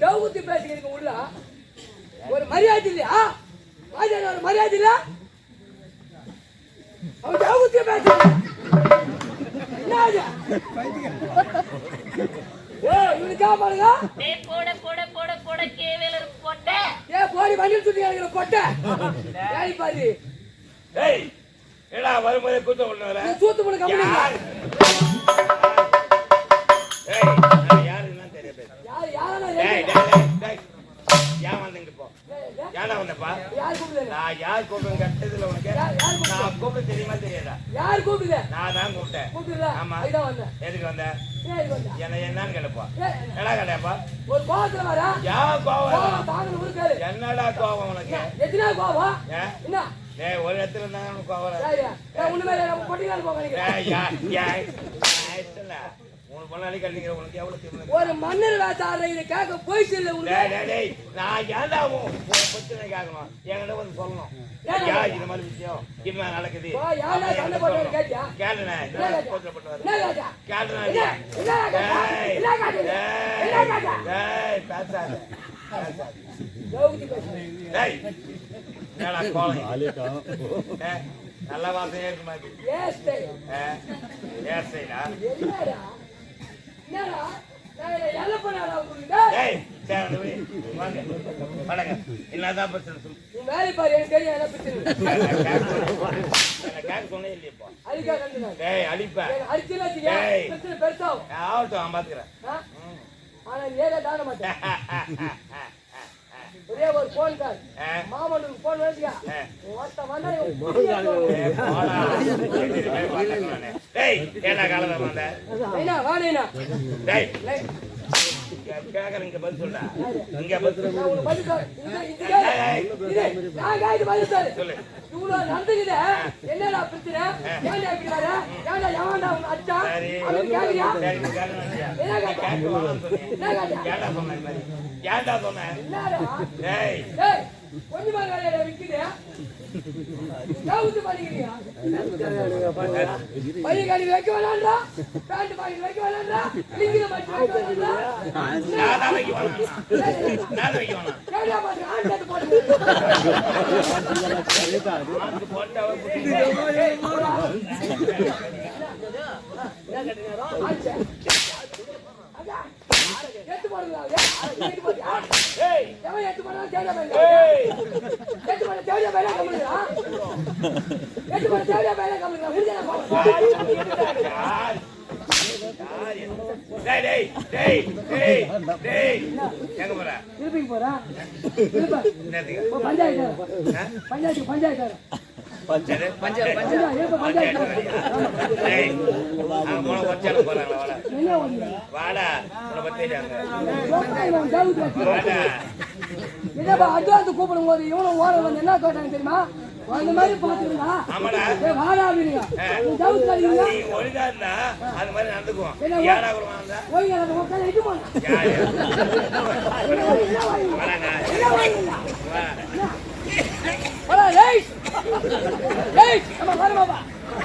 ஜவுத்து உள்ள ஒரு மரியாதை இல்லையா ஒரு மரியாதை இல்ல அவன் வரும்போதே கூட்டம் கொண்டு வர நீ சூத்து போட கம்பெனி யார் ஏய் நான் யாருன்னு தெரிய பேச யார் யாரா டேய் டேய் டேய், டேய் ஏன் வந்தீங்க இப்போ ஏன்டா வந்தப்பா யார் கூப்பிடுது நான் யார் கூப்பிடுங்க கட்டதுல உனக்கு? நான் கூப்பிட தெரியுமா தெரியாதா யார் கூப்பிடுது நான் தான் கூப்பிட்டேன் கூப்பிடுல ஆமா. இதான் வந்தேன் எதுக்கு வந்த ஏய் இது வந்தா என்ன என்னன்னு ஏய், என்னடா கேட்டப்பா ஒரு கோவத்துல வரா யார் கோவம் இருக்காரு என்னடா கோவம் உனக்கு கோவம் ஏன் என்ன டேய் ஒரு இடத்துல இருந்தா உனக்கு கோவம் ஏய், நினைக்கிறேன் ஏய், ஒரு மன்னர் வேட்டை ஆடுற இதை கேட்க டேய், டேய், நான் ஏன்டா பிரச்சனை கேட்கணும்? என்கிட்ட வந்து சொல்லணும். இந்த மாதிரி விஷயம் நடக்குது. என்ன? டேய், பேசாத, நல்ல வாசனையா இருக்கு என்னதான் பிரச்சனை சொல்லு. நீ வேலை பாரு, எனக்கு தெரியும் என்ன பிரச்சனை. அடிப்பேன். பிரச்சனை பெருசாகும். ஆகட்டும், நான் பாத்துக்கிறேன். ஆனா ஏதா தாண்ட மாட்டேன். ஒரே ஒரு call. ஆ. மாமனுக்கு வச்சியா? ஆ. ஒருத்தன் வந்தா டேய்? நைனா, வா நைனா. டேய், நை- இங்க கேக்குறேன், இங்க பதில் சொல்லுடா. இங்க பதில் சொல்லு. நான் உனக்கு பதில் சொல்றேன். இது- இது கேளு. இது, நான் கேட்டு பதில் சொல்லு. சொல்லு. இவ்வளவு நடந்துக்குது. என்னடா பிரச்சனை? ஏன்டா இப்படி வர? ஏன்டா எவன்டா உன்னை அடிச்சான்? சரி. அப்படின்னு கேக்குறியா? சரி, நீ கேட்கணும் இல்லையா? என்ன கேட்ட? என்ன? ஏன்டா? என்னடா? டேய், கொஞ்சமா வேலையில விக்குது. கவுத்து வைக்க வேணாம்டா? பேண்ட் பாக்கெட் வைக்க வேணாம்டா? லிங்கில மாட்டி வைக்க வேணாம்டா? நான் தான் வைக்க வேணாம். நான் வைக்க வேணாம். கேடியா பாத்து, ஆண் கேட்டு போட்டு. ஆளுக்கு போட்டாவே புடிக்குது. ஆச்சே. எட்டு போடுங்களா? ஏ, எட்டு போட்டியா? ஏய், எவன் எட்டு போனாலும் தேவையா பையன்? ஏய், எட்டு போன தேவையா பையனா கம்முனுடா? எட்டு போன தேவையா பையனா கம்முனுடா? முடிஞ்சா போ. யார்? யார் என்ன? டேய், டேய், டேய், டேய், டேய். எங்க போற? திருப்பிக்கு போறா? திருப்ப. என்னத்துக்கு? போ, பஞ்சாயத்து ஆ? பஞ்சாயத்து பஞ்சாயத்து வாடா. என்னப்பா அட்வான்ஸ் கூப்பிடும் போது இவனும் ஓர வந்து என்ன கேட்டாங்க தெரியுமா அந்த மாதிரி பாத்துருந்தா வாடா அப்படிங்க இருந்தா மாதிரி நடந்துக்குவோம். இட்டு யாரு? என்ன வாங்கி என்ன வாங்கி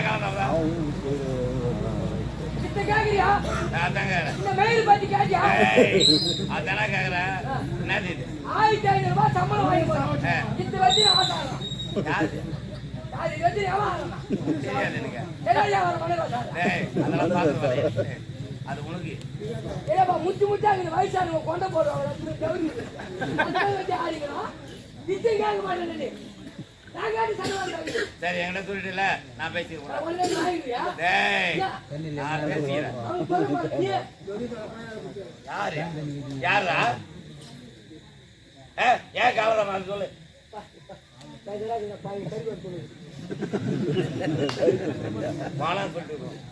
காணாதா? கிட்ட கேக்குறியா அதான் கேக்குறேன். இந்த இது? ஆயிரத்தி ஐநூறு ரூபாய் சம்பளம் வாங்கி. இது வச்சு? அது ஏய், அதெல்லாம் அது உனக்கு ஏப்பா முச்சு முச்சா இருக்குது வயசானவங்க கொண்ட போடுவாங்க ஆடிக்கிறோம் கேட்க மாட்டேன் சரி என்கிட்ட சொல்லிட்டுல நான் பேசிக்கிறேன் யாரு யாரா ஏ ஏன் காலதாமா சொல்லு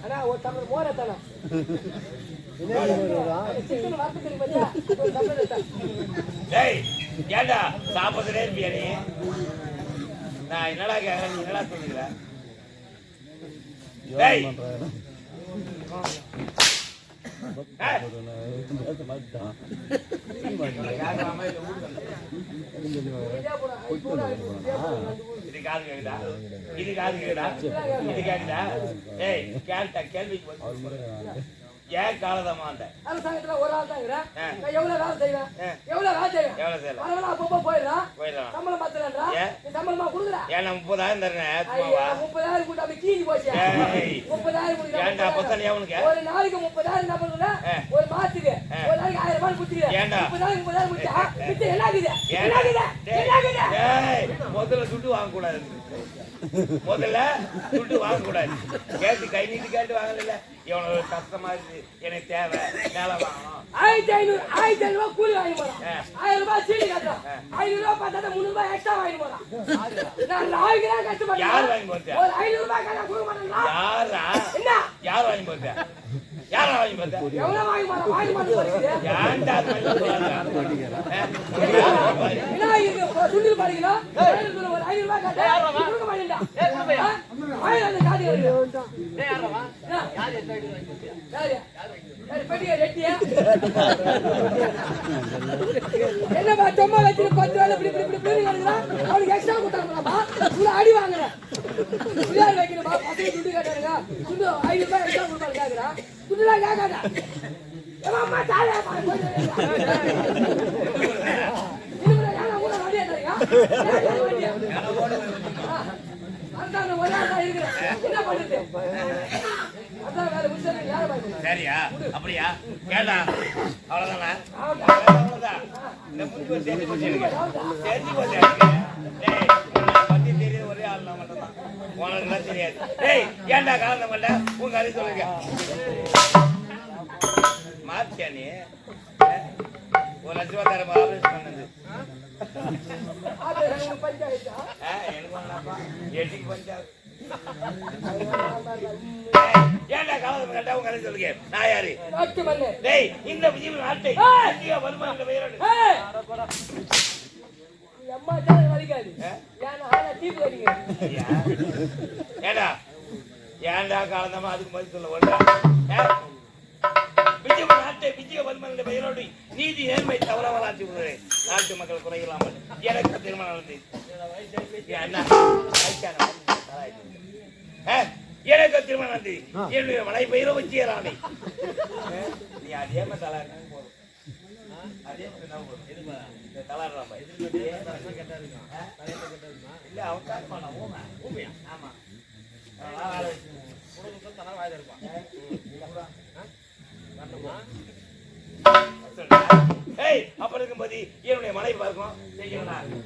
அண்ணா ஒரு தமிழ் மோர தானே ஏண்டா சாப்பிட்டுட்டே இருப்பியா நீ? நான் என்னடா கேட்கறேன் நீ என்னடா சொல்லுகிற டேய் ஏய். யார் மாமா இல்ல ஊருக்கு வந்தது? இது காது கேக்குதா? இது காது கேக்குதா இது கேக்குதா ஏய் கேள்விக்கு ஏன் காலதாமா அந்த அரசாங்கத்துல ஒரு ஆள் தான் இருக்கிறேன். ஆ. நான் எவ்வளவு வேலை செய்வேன். எவ்வளவு வேலை செய்வேன்? எவ்வளவு செய்யலாம்? வரவெல்லாம் அப்பப்போ போயிடுறான். போயிடலாம். சம்பளம் பத்தலன்றா? நீ சம்பளமா கொடுக்குற? ஏன் நான் முப்பதாயிரம் தரேன் முப்பதாயிரம் கூட்ட அப்படி கீழி போச்சு. முப்பதாயிரம் கொடுக்குற ஏன்டா பத்தலையா உனக்கு? ஒரு நாளைக்கு முப்பதாயிரம் பண்ணுற. ஒரு மாசத்துக்கு ஒரு நாளைக்கு ஆயிரம் ரூபாய் ஏன்டா? முப்பதாயிரம் முப்பதாயிரம் கொடுத்தா மிச்சம் என்ன ஆகுது? என்ன ஏன்டா? ஆகுது? டேய், என்ன ஆகுது? டேய், முதல்ல துட்டு வாங்க கூடாது முதல்ல துட்டு வாங்க கூடாது கேட்டு கை நீட்டு கேட்டு வாங்கல இவனோட கஷ்டமா இருக்கு. எனக்கு தேவை வேலை வாங்கணும். ஆயிரத்தி ஐநூறு ஆயிரத்தி ஐநூறு ரூபாய் கூலி வாங்கி போறான் ஆ. ஆயிரம் ரூபாய் சீனி கட்டுறான் ஐநூறு ரூபாய் பார்த்தா முந்நூறு ரூபாய் எக்ஸ்ட்ரா வாங்கி போறான் நான் நாளைக்கு தான் கஷ்டப்பட்டேன் யார் வாங்கி போச்சா ஒரு ஐநூறு ரூபாய் கடை கொடுக்க மாட்டேங்களா யாரா? என்ன? யார் வாங்கி போச்சா யாரா வாங்கி போச்சா எவ்வளவு வாங்கி போறான்? வாங்கி மாட்டேன் ஏன்டா? என்ன இது சுண்டில் பாருங்களா ஒரு ஐநூறு ரூபாய் கட்ட. கொடுக்க மாட்டேன்டா. ஆயிரம் என்னப்பா தொம்மா பத்து வேலை இப்படி இப்படி இப்படி இப்படி கிடக்குறான்? அவனுக்கு கொடுத்தாங்களாப்பா? அடி வாங்குறேன். பிள்ளையார் வைக்கணுமா? பசங்க ஐநூறு ரூபாய் தாயா, இதுல ஏன் ஊர வண்டியா தரீங்க? ஏன் வண்டியா? ஆ. அதான் நான் ஒரே ஆள் தான் இருக்கிறேன். என்ன பண்ணுறது? அதான் வேலை முடிச்சது யாரை பயப்படுறது? சரியா? அப்படியா? கேட்டா. அவ்வளவுதானா? அவ்வளவுதான் இந்த முந்தி ஒரு தெரிஞ்சு போச்சு எனக்கு தெரிஞ்சு போச்சு எனக்கு டேய் உன்னை பத்தி தெரியுது ஒரே ஆள் நான் மட்டும்தான். உனக்குலாம் தெரியாது. டேய் ஏன்டா காரணம் பண்ண உங்க கதை சொல்லுங்க. மாத்தியா நீ? ஒரு லட்ச ரூபா தர ஆபரேஷன் பண்ணது. அது எனக்கு எட்டிக்கு பஞ்சாயத்து. கேட்டா உங்க சொல்லுங்க? நான் யாரு. டேய் இந்த விஜய் நாட்டை! இந்தியா வருமான பெயரோடு ஏய்! நீ அம்மா தான் வலிக்காது. ஏன்னா, தீட்டு வலிக்குது. ஏண்டா? ஏன்டா காலந்தமா அதுக்கு பதில் சொல்ல ஒன்றா விஜய நாட்டை விஜய பெயரோடு நீதி நேர்மை தவறவலாற்றி விடுகிறேன் நாட்டு மக்கள் குறையில்லாமல். எனக்கு திருமணம் நடந்து. என் எனக்கு திருமணம் நடந்து என்னுடைய மலை பெயரோ வச்சியரானே நீ அதே மாதிரி தலா போதும். அதே மாதிரி தான் போதும். ஆ? இல்ல அவன் காட்ட மாட்டான் ஊமை. ஊமையா? ஆமா. அவன் வேலை வச்சு ஏய் அப்ப இருக்கும்போது என்னுடைய மனைவி பார்க்கும். செய்யணும்